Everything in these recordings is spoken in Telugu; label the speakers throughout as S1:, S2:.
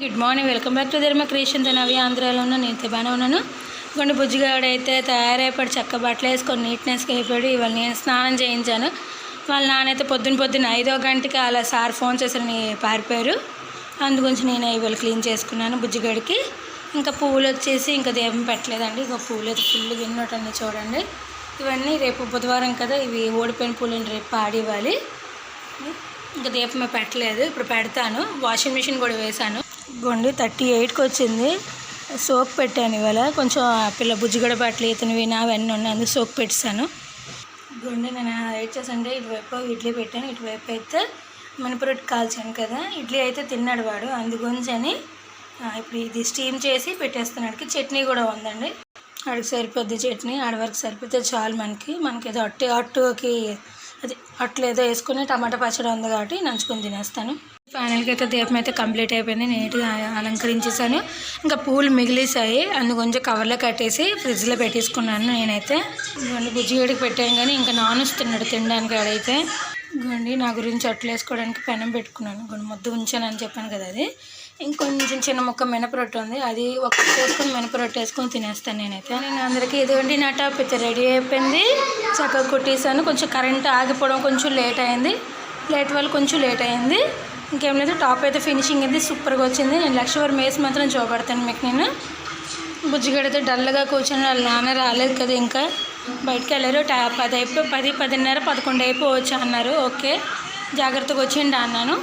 S1: Good morning welcome back to Dharma creation నవి ఆంధ్రాలో ఉన్నా నేను అయితే బాగానే ఉన్నాను కొన్ని బుజ్జిగాడైతే తయారైపోయాడు చక్క బట్టలు వేసుకొని నీట్నెస్గా అయిపోయాడు. ఇవాళ నేను స్నానం చేయించాను. వాళ్ళ నాన్నైతే పొద్దున పొద్దున్న ఐదో గంటకి అలా సార్ ఫోన్ చేసి పారిపోయారు. అందుగురించి నేను ఇవాళ క్లీన్ చేసుకున్నాను బుజ్జిగాడికి. ఇంకా పువ్వులు వచ్చేసి ఇంకా దేవం పెట్టలేదండి. ఇంకా పువ్వులు అయితే ఫుల్ విన్నట్టు చూడండి. ఇవన్నీ రేపు బుధవారం కదా ఇవి ఓడిపోయిన పూలను రేపు పాడివ్వాలి ఇంకా దీపమే పెట్టలేదు. ఇప్పుడు పెడతాను. వాషింగ్ మిషన్ కూడా వేశాను. గొండి థర్టీ ఎయిట్కి వచ్చింది. సోప్ పెట్టాను ఇవాళ. కొంచెం పిల్ల బుజ్జిగడ బట్టలు ఇతనివి అవన్నీ ఉన్నాయి. అందుకు సోప్ పెట్టాను గుండె నేను ఏం చేసంటే ఇటువైపు ఇడ్లీ పెట్టాను. ఇటువైపు అయితే మినపరొట్టు కాల్చాను కదా. ఇడ్లీ అయితే తిన్నాడు వాడు. అందుగురించి అని ఇప్పుడు ఇది స్టీమ్ చేసి పెట్టేస్తున్నాడికి చట్నీ కూడా ఉందండి. ఆడికి సరిపోద్ది చట్నీ. ఆడి వరకు సరిపోతే చాలు మనకి. మనకి ఏదో అట్టు అట్టుకి అది అట్లు ఏదో వేసుకుని టమాటా పచ్చడి ఉంది కాబట్టి నంచుకొని తినేస్తాను. ఫైనల్గా అయితే దీపం అయితే కంప్లీట్ అయిపోయింది. నీట్గా అలంకరించేసాను. ఇంకా పూలు మిగిలిసాయి. అందు కొంచెం కవర్లో కట్టేసి ఫ్రిడ్జ్లో పెట్టేసుకున్నాను నేనైతే. ఇదిగోండి బుజ్జిగడికి పెట్టాను కానీ ఇంకా నానుస్తున్నాడు తినడానికి ఆడైతే. గుండి నా గురించి అట్లు వేసుకోవడానికి పెనం పెట్టుకున్నాను. గుండి ముద్ద ఉంచాను అని చెప్పాను కదా అది. ఇంకొంచెం చిన్న ముక్క మినపరొట్టు ఉంది. అది ఒక వేసుకొని మినపరొట్టు వేసుకొని తినేస్తాను నేనైతే. నేను అందరికీ ఇదిగోండి నా టాప్ అయితే రెడీ అయిపోయింది. చక్కగా కొట్టేసాను కొంచెం కరెంట్ ఆగిపోవడం కొంచెం లేట్ అయింది. లేట్ వల్ల కొంచెం లేట్ అయింది. ఇంకేం లేదు టాప్ అయితే ఫినిషింగ్ అయితే సూపర్గా వచ్చింది. నేను లక్ష వరకు మేస్ మాత్రం చూపెడతాను మీకు నేను. బుజ్జిగడైతే డల్గా కూర్చొని వాళ్ళ నాన్న రాలేదు కదా ఇంకా. బయటికి వెళ్ళారు టా పది అయిపోయి పది పదిన్నర పదకొండు అయిపోవచ్చు అన్నారు. ఓకే జాగ్రత్తగా వచ్చిండు అన్నాను.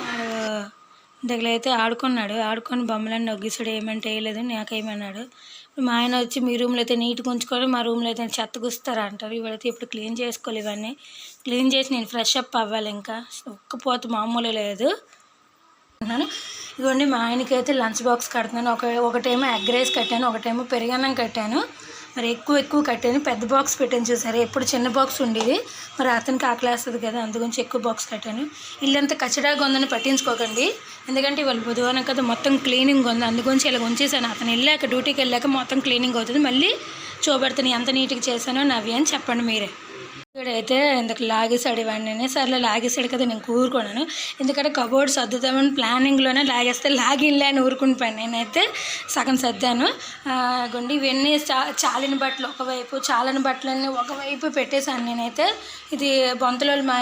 S1: దగ్గరైతే ఆడుకున్నాడు. ఆడుకొని బొమ్మలన్నీ నొగ్గిసాడు ఏమంటే వేయలేదు నాకేమన్నాడు. ఇప్పుడు మా ఆయన వచ్చి మీ రూమ్లో అయితే నీట్గా ఉంచుకోవాలి మా రూమ్లో అయితే చెత్త గుస్తారా అంటారు. ఇవాళైతే ఇప్పుడు క్లీన్ చేసుకోవాలి ఇవన్నీ. క్లీన్ చేసి నేను ఫ్రెష్ అప్ అవ్వాలి ఇంకా. ఒక్కపోతే మామూలు లేదు. అనుకుంటున్నాను ఇదిగోండి మా ఆయనకి అయితే లంచ్ బాక్స్ కడుతున్నాను. ఒక ఒకటేమో ఎగ్ రైస్ కట్టాను ఒకటేమో పెరిగన్నం కట్టాను. మరి ఎక్కువ ఎక్కువ కట్టాను. పెద్ద బాక్స్ పెట్టాను చూసారు? ఎప్పుడు చిన్న బాక్స్ ఉండేది. మరి అతనికి ఆకలేస్తుంది కదా అందుగురించి ఎక్కువ బాక్స్ కట్టాను. ఇల్లంతా కచ్చడాగా ఉందని పట్టించుకోకండి. ఎందుకంటే ఇవాళ బుధవారం కదా మొత్తం క్లీనింగ్ ఉంది. అందుగురించి ఇలా ఉంచేసాను అతను వెళ్ళాక డ్యూటీకి వెళ్ళాక మొత్తం క్లీనింగ్ అవుతుంది. మళ్ళీ చూపెడతాను. ఎంత నీట్గా చేశానో నవ్వి అని చెప్పండి మీరే. ఇక్కడైతే ఇందుకు లాగేశాడు ఇవన్నీ. సర్లే లాగేశాడు కదా నేను కూరుకున్నాను ఎందుకంటే కబోర్డ్ సర్దుదామని ప్లానింగ్లోనే లాగేస్తే లాగిన్లే అని ఊరుకుని నేనైతే సగం సర్దాను. గుండి ఇవన్నీ చా చాలిన బట్టలు ఒకవైపు చాలని బట్టలన్నీ ఒకవైపు పెట్టేశాను నేనైతే. ఇది బొంతలో మా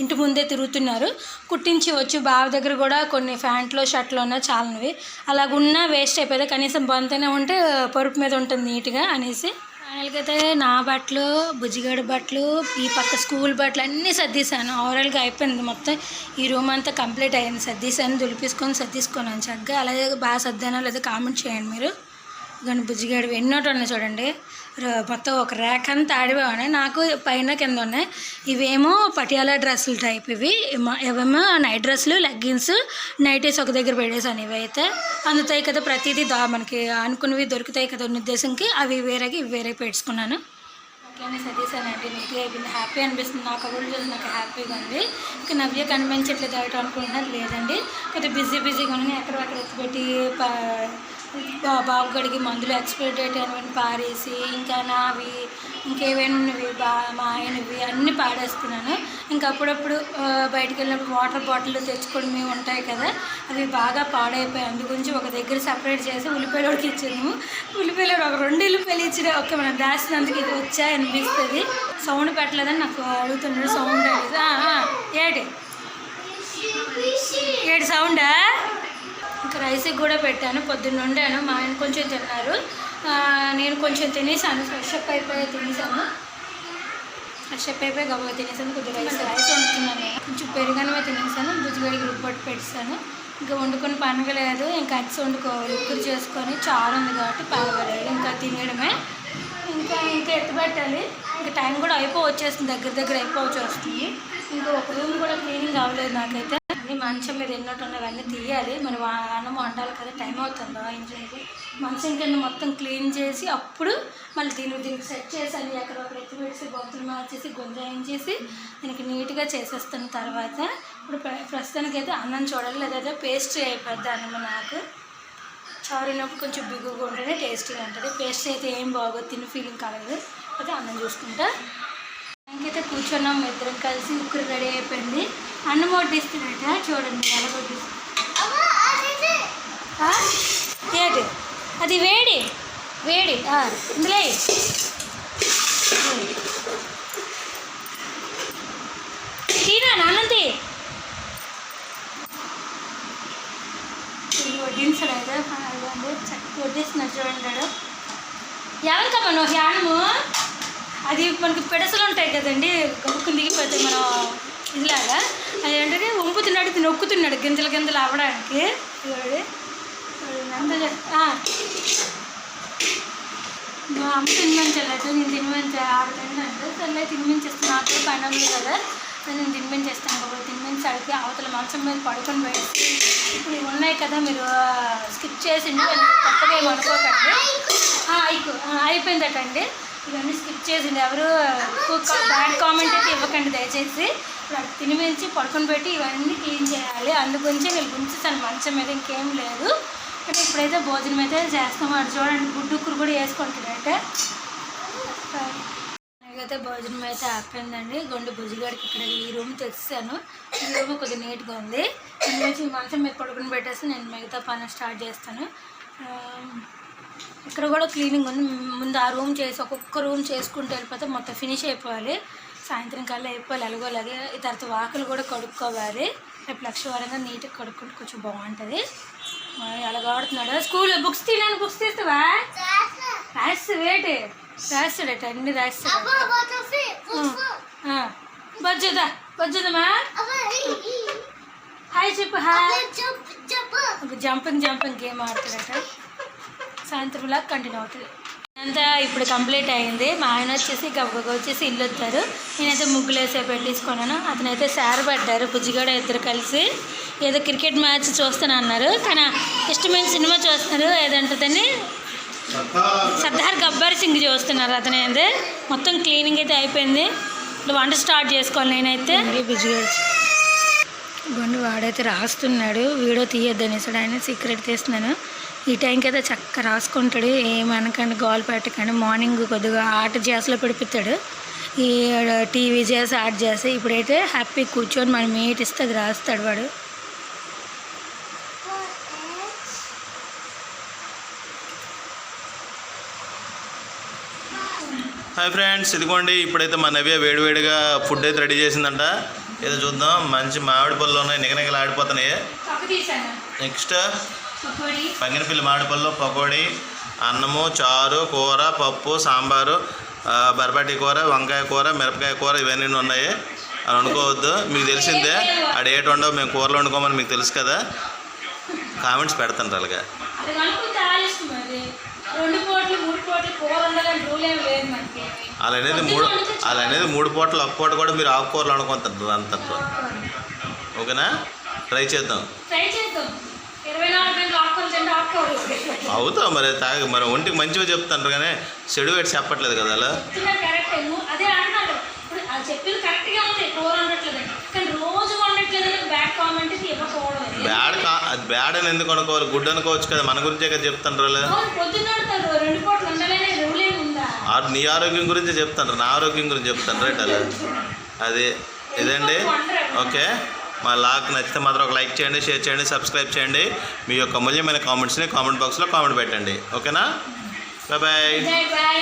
S1: ఇంటి ముందే తిరుగుతున్నారు. కుట్టించి వచ్చి బావ దగ్గర కూడా కొన్ని ప్యాంట్లు షర్ట్లు ఉన్నా చాలనివి. అలాగున్నా వేస్ట్ అయిపోయింది. కనీసం బొంతనే ఉంటే పరుపు మీద ఉంటుంది నీట్గా అనేసి. ఫైనల్గా అయితే నా బట్టలు బుజ్జిగాడి బట్టలు ఈ పక్క స్కూల్ బట్టలు అన్నీ సర్దీసాను ఓవరాల్గా అయిపోయింది మొత్తం. ఈ రూమ్ అంతా కంప్లీట్ అయింది సర్దీసాను దులిపేసుకొని సర్దీసుకున్నాను చక్కగా అలాగే బాగా సర్దానో లేదా కామెంట్ చేయండి మీరు. కానీ బుజ్జిగాడివి ఎన్నోటి ఉన్నాయి చూడండి. మొత్తం ఒక ర్యాక్ అంతా ఆడివే ఉన్నాయి. నాకు పైన కింద ఉన్నాయి. ఇవేమో పటియాలా డ్రెస్సులు టైప్ ఇవి. ఇవేమో నైట్ డ్రెస్సులు లెగ్గిన్స్ నైటీస్ ఒక దగ్గర పెట్టేసాను ఇవైతే అందుతాయి కదా ప్రతిదీ దా మనకి అనుకున్నవి దొరుకుతాయి కదా ఉన్న ఉద్దేశంకి అవి వేరేగా ఇవి వేరే పెట్టుకున్నాను అట్లనే సజెసానండి నీట్గా అయిపోయింది హ్యాపీ అనిపిస్తుంది. నాకు కబుర్లు చూసి నాకు హ్యాపీగా ఉంది. ఇంకా నవ్య కనిపించట్లేదు అటు అనుకుంటున్నారు లేదండి. కొద్దిగా బిజీ బిజీగా ఉన్నాయి. ఎక్కడెక్కడ ఎత్తిపెట్టి బాబు గడికి మందులు ఎక్స్పైరీ డేట్ అనేవి పారేసి ఇంకా నావి ఇంకేమైనా ఉన్నవి బా మా ఆయనవి అన్నీ పాడేస్తున్నాను ఇంకా అప్పుడప్పుడు బయటికి వెళ్ళినప్పుడు వాటర్ బాటిల్ తెచ్చుకోవడం ఉంటాయి కదా అవి బాగా పాడైపోయాయి. అందుగురించి ఒక దగ్గర సపరేట్ చేసి ఉల్లిపాయలోడికి ఇచ్చాను ఉల్లిపాయలు ఒక రెండు ఉల్లిపాయలు ఇచ్చిన ఓకే మనం దాచినందుకు ఇది వచ్చా అనిపిస్తుంది. సౌండ్ పెట్టలేదని నాకు అడుగుతున్నాడు సౌండ్. అనేది ఏటి? ఏటి సౌండా? రైస్కి కూడా పెట్టాను. పొద్దున్న వండాను మా ఆయన కొంచెం తిన్నారు. నేను కొంచెం తినేసాను. ఫ్రెష్ అప్ అయిపోయి తినేసాను ఫ్రెష్ అప్ అయిపోయి గబగ తినేసాను. కొద్దిగా రైస్ రైస్ వండుతున్నాను కొంచెం పెరుగనమే తినేసాను. బుజ్జిగడికి రుబ్బట్టు పెట్టేసాను ఇంకా వండుకొని పనగలేదు ఇంకా అచ్చి వండుకోవాలి. ఉక్కురు చేసుకొని చారు ఉంది కాబట్టి పనగలేదు ఇంకా తినడమే ఇంకా ఇంకా ఎత్తుపెట్టాలి. ఇంకా టైం కూడా అయిపో వచ్చేస్తుంది దగ్గర దగ్గర అయిపోవచ్చు వస్తుంది ఇంకా ఒక రూమ్ కూడా క్లీనింగ్ అవ్వలేదు నాకైతే. అన్నీ మంచం మీద ఎన్నోటి ఉన్నవన్నీ తీయాలి. మరి అన్నం వండాలి కదా టైం అవుతుంది? ఇంజన్కి మంచం కింద మొత్తం క్లీన్ చేసి అప్పుడు మళ్ళీ దీనికి దీనికి సెట్ చేసి ఎక్కడ ఒకటి ఎత్తి పెట్టి బొత్తులు మార్చేసి గుంజాయించేసి దీనికి నీట్గా చేసేస్తున్న తర్వాత ఇప్పుడు ప్ర- ప్రస్తుతానికి అయితే అన్నం చూడాలి లేదంటే పేస్ట్ అయిపోద్ది అన్నం నాకు. చారినప్పుడు కొంచెం బిగుగా ఉంటేనే టేస్టీగా ఉంటుంది. పేస్ట్ అయితే ఏం బాగోదు తిని ఫీలింగ్ కలగదు అయితే అన్నం చూసుకుంటా. ఇంకైతే కూర్చున్నాం ఇద్దరం కలిసి ఉక్కురు రెడీ అయిపోయింది. అన్నం వడ్డిస్తున్నట్ట చూడండి ఎలా వడ్డిస్తుంది అది వేడి. వేడి. ఇందులో. తీరా నాన్నంతి వడ్డించడు అయితే చక్కగా వడ్డిస్తున్నాడు చూడండి ఎవరికమ్మా నువ్వు హ్యానము అది మనకి పెడసలు ఉంటాయి కదండి. గబుక్కుని దిగిపోతాయి మనం ఇదిలాగా. అది ఏంటంటే వంపుతున్నాడు ఇది నొక్కుతున్నాడు గింజలు గింజలు అవ్వడానికి. మా అమ్మ తినిపించలేదు నేను తినిపించే ఆరు తిన్నాను సర్లే తినిపించేస్తాను. నాకు పైన ఉంది కదా నేను తినిపించేస్తాను. కాబట్టి తినిపించడానికి అడిగి అవతల మంచం మీద పడుకొని పోయేసి ఇప్పుడు ఇవి ఉన్నాయి కదా మీరు స్కిప్ చేసిండి కొత్తగా ఏమి అనుకోకండి అయిపో ఆ, అయిపోయిందటండి. ఇవన్నీ స్కిప్ చేసింది ఎవరు బ్యాడ్ కామెంట్ అయితే ఇవ్వకండి దయచేసి. తినిపించి పడుకొని పెట్టి ఇవన్నీ క్లీన్ చేయాలి. అందుగురించి నేను గుంచుతాను మంచం మీద ఇంకేం లేదు. కానీ ఇప్పుడైతే భోజనం అయితే చేస్తాం. అది చూడండి గుడ్డుక్కురు కూడా వేసుకుంటున్నట్టే అయితే. భోజనం అయితే అయిపోయిందండి. గుండు భుజిగాడికి ఇక్కడ ఈ రూమ్ తెచ్చాను. ఈ రూమ్ కొద్దిగా నీట్గా ఉంది. దీని ఈ మంచం మీద పడుకుని పెట్టేసి నేను మిగతా పని స్టార్ట్ చేస్తాను. ఇక్కడ కూడా క్లీనింగ్ ఉంది. ముందు ఆ రూమ్ చేసి ఒక్కొక్క రూమ్ చేసుకుంటూ వెళ్ళిపోతే మొత్తం ఫినిష్ అయిపోవాలి. సాయంత్రం కల్లా అయిపోవాలి. అలాగే. ఈ తర్వాత వాకులు కూడా కడుక్కోవాలి. రేపు లక్షవారంగా నీట్గా కడుక్కుంటే కొంచెం బాగుంటుంది. అలాగ ఆడుతున్నాడు. స్కూల్ బుక్స్ తినాను బుక్స్ తీస్తావా? రాస్తాడు వేటి. రాస్తాడట అన్ని రాస్తాడు బజ్జుదా బజ్జుదమ్మా హాయ్ చెప్పు హాయ్. జంపింగ్ జంపింగ్ గేమ్ ఆడుతాడట సాయంత్రం లాగా కంటిన్యూ అవుతుంది. అంతా ఇప్పుడు కంప్లీట్ అయింది. మా ఆయన వచ్చేసి గబగబ వచ్చేసి ఇల్లు వచ్చారు నేనైతే ముగ్గులు వేసే పెట్టించుకున్నాను అతనైతే సార్ పడ్డారు. బుజ్జిగాడ ఇద్దరు కలిసి ఏదో క్రికెట్ మ్యాచ్ చూస్తాను అన్నారు కానీ ఇష్టమైన సినిమా చూస్తున్నారు. ఏదంటుందని? సర్దార్ గబ్బర్ సింగ్ చూస్తున్నారు అతనైతే. మొత్తం క్లీనింగ్ అయితే అయిపోయింది. వంట స్టార్ట్ చేసుకోవాలి నేనైతే. బుజ్జిగాడు. గుండు వాడైతే రాస్తున్నాడు. వీడియో తీయొద్దనేసాడు ఆయన సీక్రెట్ తీస్తున్నాను. ఈ టైంకి అయితే చక్క రాసుకుంటాడు ఏమనకండి గోల్ పెట్టకండి మార్నింగ్ కొద్దిగా ఆట చేసలో పెడిపిస్తాడు. ఈ టీవీ చేసి ఆట చేసి ఇప్పుడైతే హ్యాపీ కూర్చొని మనం మీట్ ఇస్తే అది రాస్తాడు వాడు.
S2: హాయ్ ఫ్రెండ్స్ ఇదిగోండి ఇప్పుడైతే మా నవ్య వేడివేడిగా ఫుడ్ అయితే రెడీ చేసిందంట. ఏదో చూద్దాం మంచి మామిడి పళ్ళు ఉన్నాయి నిగనిగలు ఆడిపోతున్నాయి. నెక్స్ట్ పంగినపిల్లి మామిడి పళ్ళు పకోడీ అన్నము చారు కూర పప్పు సాంబారు బరబాటి కూర వంకాయ కూర మిరపకాయ కూర ఇవన్నీ ఉన్నాయి. అని అనుకోవద్దు మీకు తెలిసిందే ఆడ ఏటి ఉండవు మేము కూరలు వండుకోమని మీకు తెలుసు కదా. కామెంట్స్ పెడతాను అలాగా అలా అనేది మూడు అలా అనేది మూడు పూటలు ఒక పూట కూడా మీరు ఆకుకూరలు అనుకుంటారు అంతట్లో. ఓకేనా? ట్రై చేద్దాం. అవుతాం మరి తాగి. మరి ఒంటికి మంచిగా చెప్తాను కానీ చెడు పెట్టి చెప్పట్లేదు కదా అలా?
S1: రోజు బ్యాడ్
S2: కా అది బ్యాడ్ అని ఎందుకు అనుకోవాలి? గుడ్ అనుకోవచ్చు కదా. మన గురించే కదా చెప్తాను రా
S1: అవును, పొద్దున్న వండుతారు. రెండు పూటలు ఉండాలనే రూల్ ఏమి ఉందా?
S2: ఆ- నీ ఆరోగ్యం గురించి చెప్తాను నా ఆరోగ్యం గురించి చెప్తాను రైట్ అలా? అది ఇదండి ఓకే. మా లాగ్ నచ్చితే మాత్రం ఒక లైక్ చేయండి షేర్ చేయండి సబ్స్క్రైబ్ చేయండి. మీ యొక్క మూల్యమైన కామెంట్స్ని కామెంట్ బాక్స్లో కామెంట్ పెట్టండి. ఓకేనా?
S1: Bye bye.